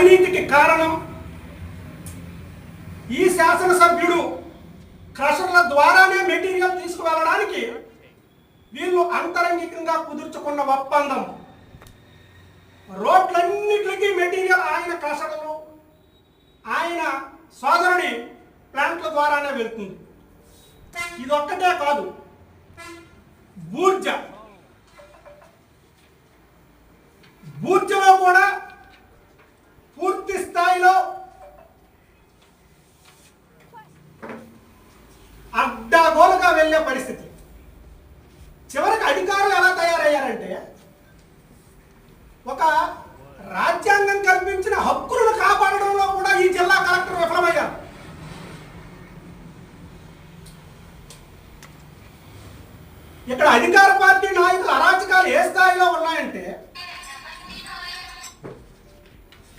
అవినీతికి కారణం ఈ శాసనసభ్యుడు క్రషర్ల ద్వారానే మెటీరియల్ తీసుకువెళ్ళడానికి వీళ్ళు అంతరంగికంగా కుదుర్చుకున్న ఒప్పందం. రోడ్లన్నిటికీ మెటీరియల్ ఆయన క్రషర్లు ఆయన సోదరుడి ప్లాంట్ల ద్వారానే వెళ్తుంది. ఇది ఒక్కటే కాదు బూర్జ. బూర్జ ఘోరంగా పరిస్థితి. చివరికి అధికారులు ఎలా తయారయ్యారంటే ఒక రాజ్యాంగం కల్పించిన హక్కులను కాపాడడంలో కూడా ఈ జిల్లా కలెక్టర్ విఫలమయ్యారు. ఇక్కడ అధికార పార్టీ నాయకులు అరాచకాలు ఏ స్థాయిలో ఉన్నాయంటే